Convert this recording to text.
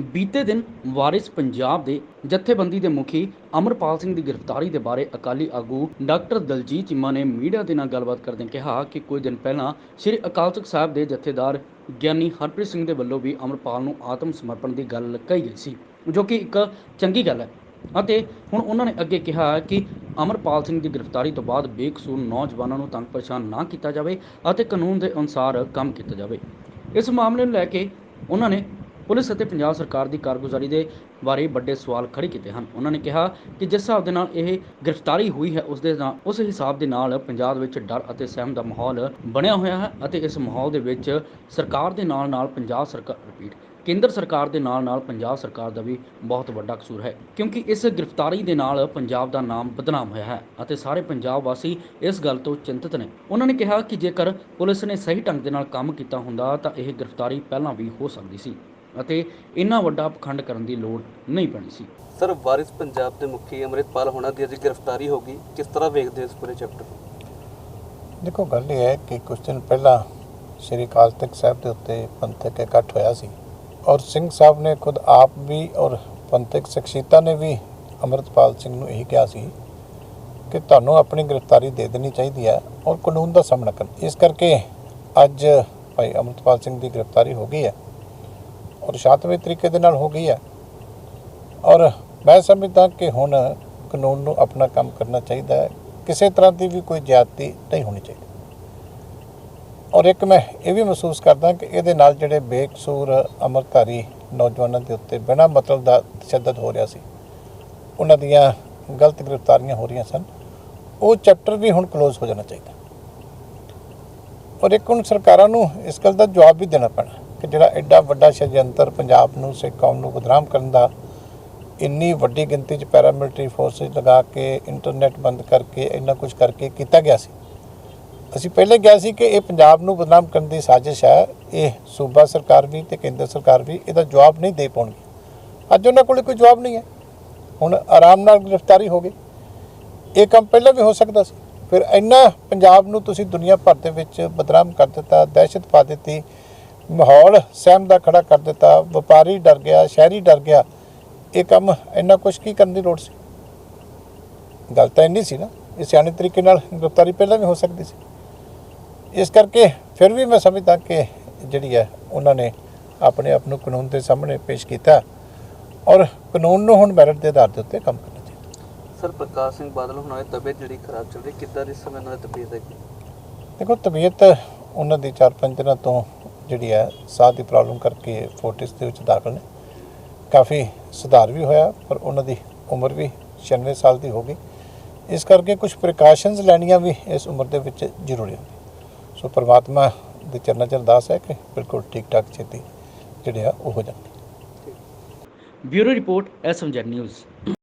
ਬੀਤੇ ਦਿਨ ਵਾਰਿਸ ਪੰਜਾਬ ਦੇ ਜਥੇਬੰਦੀ ਦੇ ਮੁਖੀ ਅਮਰਪਾਲ ਸਿੰਘ ਦੀ ਗ੍ਰਿਫਤਾਰੀ ਦੇ ਬਾਰੇ ਅਕਾਲੀ ਆਗੂ ਡਾਕਟਰ ਦਲਜੀਤ ਚੀਮਾ ਨੇ ਮੀਡੀਆ ਦੇ ਨਾਲ ਗੱਲਬਾਤ ਕਰਦਿਆਂ ਕਿਹਾ ਕਿ ਕੁਝ ਦਿਨ ਪਹਿਲਾਂ ਸ੍ਰੀ ਅਕਾਲ ਤਖਤ ਸਾਹਿਬ ਦੇ ਜਥੇਦਾਰ ਗਿਆਨੀ ਹਰਪ੍ਰੀਤ ਸਿੰਘ ਦੇ ਵੱਲੋਂ ਵੀ ਅਮਰਪਾਲ ਨੂੰ ਆਤਮ ਸਮਰਪਣ ਦੀ ਗੱਲ ਕਹੀ ਗਈ ਸੀ, ਜੋ ਕਿ ਇੱਕ ਚੰਗੀ ਗੱਲ ਹੈ। ਅਤੇ ਹੁਣ ਉਹਨਾਂ ਨੇ ਅੱਗੇ ਕਿਹਾ ਕਿ ਅਮਰਪਾਲ ਸਿੰਘ ਦੀ ਗ੍ਰਿਫਤਾਰੀ ਤੋਂ ਬਾਅਦ ਬੇਕਸੂਰ ਨੌਜਵਾਨਾਂ ਨੂੰ ਤੰਗ ਪਰੇਸ਼ਾਨ ਨਾ ਕੀਤਾ ਜਾਵੇ ਅਤੇ ਕਾਨੂੰਨ ਦੇ ਅਨੁਸਾਰ ਕੰਮ ਕੀਤਾ ਜਾਵੇ। ਇਸ ਮਾਮਲੇ ਨੂੰ ਲੈ ਕੇ ਉਹਨਾਂ ਨੇ ਪੁਲਿਸ ਅਤੇ ਪੰਜਾਬ ਸਰਕਾਰ ਦੀ ਕਾਰਗੁਜ਼ਾਰੀ ਦੇ ਬਾਰੇ ਵੱਡੇ ਸਵਾਲ ਖੜੇ ਕੀਤੇ ਹਨ। ਉਹਨਾਂ ਨੇ ਕਿਹਾ ਕਿ ਜਿਸ ਹਿਸਾਬ ਦੇ ਨਾਲ ਇਹ ਗ੍ਰਿਫਤਾਰੀ ਹੋਈ ਹੈ ਉਸ ਦੇ ਨਾਲ, ਉਸ ਹਿਸਾਬ ਦੇ ਨਾਲ ਪੰਜਾਬ ਵਿੱਚ ਡਰ ਅਤੇ ਸਹਿਮ ਦਾ ਮਾਹੌਲ ਬਣਿਆ ਹੋਇਆ ਹੈ ਅਤੇ ਇਸ ਮਾਹੌਲ ਦੇ ਵਿੱਚ ਸਰਕਾਰ ਦੇ ਨਾਲ ਨਾਲ ਪੰਜਾਬ ਸਰਕਾਰ ਰਿਪੀਟ ਕੇਂਦਰ ਸਰਕਾਰ ਦੇ ਨਾਲ ਨਾਲ ਪੰਜਾਬ ਸਰਕਾਰ ਦਾ ਵੀ ਬਹੁਤ ਵੱਡਾ ਕਸੂਰ ਹੈ, ਕਿਉਂਕਿ ਇਸ ਗ੍ਰਿਫਤਾਰੀ ਦੇ ਨਾਲ ਪੰਜਾਬ ਦਾ ਨਾਮ ਬਦਨਾਮ ਹੋਇਆ ਹੈ ਅਤੇ ਸਾਰੇ ਪੰਜਾਬ ਵਾਸੀ ਇਸ ਗੱਲ ਤੋਂ ਚਿੰਤਤ ਨੇ। ਉਹਨਾਂ ਨੇ ਕਿਹਾ ਕਿ ਜੇਕਰ ਪੁਲਿਸ ਨੇ ਸਹੀ ਢੰਗ ਦੇ ਨਾਲ ਕੰਮ ਕੀਤਾ ਹੁੰਦਾ ਤਾਂ ਇਹ ਗ੍ਰਿਫਤਾਰੀ ਪਹਿਲਾਂ ਵੀ ਹੋ ਸਕਦੀ ਸੀ। ਅਤੇ ਇੰਨਾ ਵੱਡਾ ਪਖੰਡ ਕਰਨ ਦੀ ਲੋੜ ਨਹੀਂ ਪੈਣੀ ਸੀ। ਸਰ ਵਾਰਿਸ ਪੰਜਾਬ ਦੇ ਮੁਖੀ ਅੰਮ੍ਰਿਤਪਾਲ ਹੋਣਾ ਦੀ ਅੱਜ ਗ੍ਰਿਫਤਾਰੀ ਹੋ ਗਈ। ਕਿਸ ਤਰ੍ਹਾਂ ਵੇਖਦੇ ਹੋ ਇਸ ਪੂਰੇ ਚੈਪਟਰ ਨੂੰ? ਦੇਖੋ ਗੱਲ ਇਹ ਹੈ ਕਿ ਕੁਝ ਦਿਨ ਪਹਿਲਾਂ ਸ੍ਰੀ ਅਕਾਲ ਤਖਤ ਸਾਹਿਬ ਦੇ ਉੱਤੇ ਪੰਥਕ ਇਕੱਠ ਹੋਇਆ ਸੀ ਔਰ ਸਿੰਘ ਸਾਹਿਬ ਨੇ ਖੁਦ ਆਪ ਵੀ ਔਰ ਪੰਥਕ ਸ਼ਖਸੀਅਤਾਂ ਨੇ ਵੀ ਅਮਰਤਪਾਲ ਸਿੰਘ ਨੂੰ ਇਹ ਕਿਹਾ ਸੀ ਕਿ ਤੁਹਾਨੂੰ ਆਪਣੀ ਗ੍ਰਿਫਤਾਰੀ ਦੇ ਦੇਣੀ ਚਾਹੀਦੀ ਹੈ ਔਰ ਕਾਨੂੰਨ ਦਾ ਸਾਹਮਣਾ ਕਰਨਾ। ਇਸ ਕਰਕੇ ਅੱਜ ਭਾਈ ਅਮਰਤਪਾਲ ਸਿੰਘ ਦੀ ਗ੍ਰਿਫਤਾਰੀ ਹੋ ਗਈ ਹੈ। ਔਰ ਸ਼ਾਂਤਮਈ ਤਰੀਕੇ ਦੇ ਨਾਲ ਹੋ ਗਈ ਹੈ। ਔਰ ਮੈਂ ਸਮਝਦਾ ਕਿ ਹੁਣ ਕਾਨੂੰਨ ਨੂੰ ਆਪਣਾ ਕੰਮ ਕਰਨਾ ਚਾਹੀਦਾ ਹੈ। ਕਿਸੇ ਤਰ੍ਹਾਂ ਦੀ ਵੀ ਕੋਈ ਜ਼ਿਆਦਤੀ ਨਹੀਂ ਹੋਣੀ ਚਾਹੀਦੀ। ਔਰ ਇੱਕ ਮੈਂ ਇਹ ਵੀ ਮਹਿਸੂਸ ਕਰਦਾ ਕਿ ਇਹਦੇ ਨਾਲ ਜਿਹੜੇ ਬੇਕਸੂਰ ਅਮਰਤਾਰੀ ਨੌਜਵਾਨਾਂ ਦੇ ਉੱਤੇ ਬਿਨਾਂ ਮਤਲਬ ਦਾ ਤਸ਼ੱਦਦ ਹੋ ਰਿਹਾ ਸੀ, ਉਹਨਾਂ ਦੀਆਂ ਗਲਤ ਗ੍ਰਿਫਤਾਰੀਆਂ ਹੋ ਰਹੀਆਂ ਸਨ, ਉਹ ਚੈਪਟਰ ਵੀ ਹੁਣ ਕਲੋਜ਼ ਹੋ ਜਾਣਾ ਚਾਹੀਦਾ। ਔਰ ਇੱਕ ਹੁਣ ਸਰਕਾਰਾਂ ਨੂੰ ਇਸ ਗੱਲ ਦਾ ਜਵਾਬ ਵੀ ਦੇਣਾ ਪੈਣਾ। ਕਿ ਜਿਹੜਾ ਐਡਾ ਵੱਡਾ ਸ਼ਜੰਤਰ ਪੰਜਾਬ ਨੂੰ, ਸਿੱਖ ਕੌਮ ਨੂੰ ਬਦਨਾਮ ਕਰਨ ਦਾ, ਇੰਨੀ ਵੱਡੀ ਗਿਣਤੀ 'ਚ ਪੈਰਾਮਿਲਟਰੀ ਫੋਰਸਿਸ ਲਗਾ ਕੇ ਇੰਟਰਨੈਟ ਬੰਦ ਕਰਕੇ, ਇੰਨਾ ਕੁਝ ਕਰਕੇ ਕੀਤਾ ਗਿਆ ਸੀ। ਅਸੀਂ ਪਹਿਲੇ ਕਿਹਾ ਸੀ ਕਿ ਇਹ ਪੰਜਾਬ ਨੂੰ ਬਦਨਾਮ ਕਰਨ ਦੀ ਸਾਜ਼ਿਸ਼ ਹੈ। ਇਹ ਸੂਬਾ ਸਰਕਾਰ ਵੀ ਤੇ ਕੇਂਦਰ ਸਰਕਾਰ ਵੀ ਇਹਦਾ ਜਵਾਬ ਨਹੀਂ ਦੇ ਪਾਉਣਗੇ। ਅੱਜ ਉਹਨਾਂ ਕੋਲ ਕੋਈ ਜਵਾਬ ਨਹੀਂ ਹੈ। ਹੁਣ ਆਰਾਮ ਨਾਲ ਗ੍ਰਿਫਤਾਰੀ ਹੋ ਗਈ। ਇਹ ਕੰਮ ਪਹਿਲਾਂ ਵੀ ਹੋ ਸਕਦਾ ਸੀ। ਫਿਰ ਇੰਨਾ ਪੰਜਾਬ ਨੂੰ ਤੁਸੀਂ ਦੁਨੀਆ ਭਰ ਦੇ ਵਿੱਚ ਬਦਨਾਮ ਕਰ ਦਿੱਤਾ, ਦਹਿਸ਼ਤ ਪਾ ਦਿੱਤੀ ਮਾਹੌਲ ਸਹਿਮ ਦਾ ਖੜਾ ਕਰ ਦਿੱਤਾ। ਵਪਾਰੀ ਡਰ ਗਿਆ ਸ਼ਹਿਰੀ ਡਰ ਗਿਆ। ਇਹ ਕੰਮ ਇੰਨਾ ਕੁਝ ਕੀ ਕਰਨ ਦੀ ਲੋੜ ਸੀ? ਗੱਲ ਤਾਂ ਇੰਨੀ ਸੀ ਨਾ ਇਹ ਸਿਆਣੇ ਤਰੀਕੇ ਨਾਲ ਗ੍ਰਿਫਤਾਰੀ ਪਹਿਲਾਂ ਵੀ ਹੋ ਸਕਦੀ ਸੀ। ਇਸ ਕਰਕੇ ਫਿਰ ਵੀ ਮੈਂ ਸਮਝਦਾ ਕਿ ਜਿਹੜੀ ਹੈ ਉਹਨਾਂ ਨੇ ਆਪਣੇ ਆਪ ਨੂੰ ਕਾਨੂੰਨ ਦੇ ਸਾਹਮਣੇ ਪੇਸ਼ ਕੀਤਾ ਔਰ ਕਾਨੂੰਨ ਨੂੰ ਹੁਣ ਮੈਰਿਟ ਦੇ ਆਧਾਰ ਦੇ ਉੱਤੇ ਕੰਮ ਕਰਨਾ ਚਾਹੀਦਾ। ਸਰ ਪ੍ਰਕਾਸ਼ ਸਿੰਘ ਬਾਦਲ ਹੋਣਾ ਦੀ ਤਬੀਅਤ ਜਿਹੜੀ ਖਰਾਬ ਚੱਲ ਰਹੀ ਕਿੱਦਾਂ ਦੀ ਸਮੇਂ ਨਾਲ ਤਬੀਅਤ ਹੈ ਦੇਖੋ ਤਬੀਅਤ ਉਹਨਾਂ ਦੀ 4-5 ਦਿਨਾਂ ਤੋਂ ਜਿਹੜੀ ਹੈ, ਸਾਹ ਦੀ ਪ੍ਰੋਬਲਮ ਕਰਕੇ ਫੋਰਟਿਸ ਦੇ ਵਿੱਚ ਦਾਖਲ ਨੇ। ਕਾਫੀ ਸੁਧਾਰ ਵੀ ਹੋਇਆ, ਪਰ ਉਹਨਾਂ ਦੀ ਉਮਰ ਵੀ 96 ਸਾਲ ਦੀ ਹੋ ਗਈ। ਇਸ ਕਰਕੇ ਕੁਝ ਪ੍ਰੀਕਾਸ਼ਨਸ ਲੈਣੀਆਂ ਵੀ ਇਸ ਉਮਰ ਦੇ ਵਿੱਚ ਜ਼ਰੂਰੀ ਹੁੰਦੀ ਸੋ ਪ੍ਰਮਾਤਮਾ ਦੇ ਚਰਨਾਂ 'ਚ ਅਰਦਾਸ ਹੈ ਕਿ ਬਿਲਕੁਲ ਠੀਕ ਠਾਕ ਛੇਤੀ ਜਿਹੜੇ ਆ, ਉਹ ਹੋ ਜਾਣ। Bureau report SMZ news.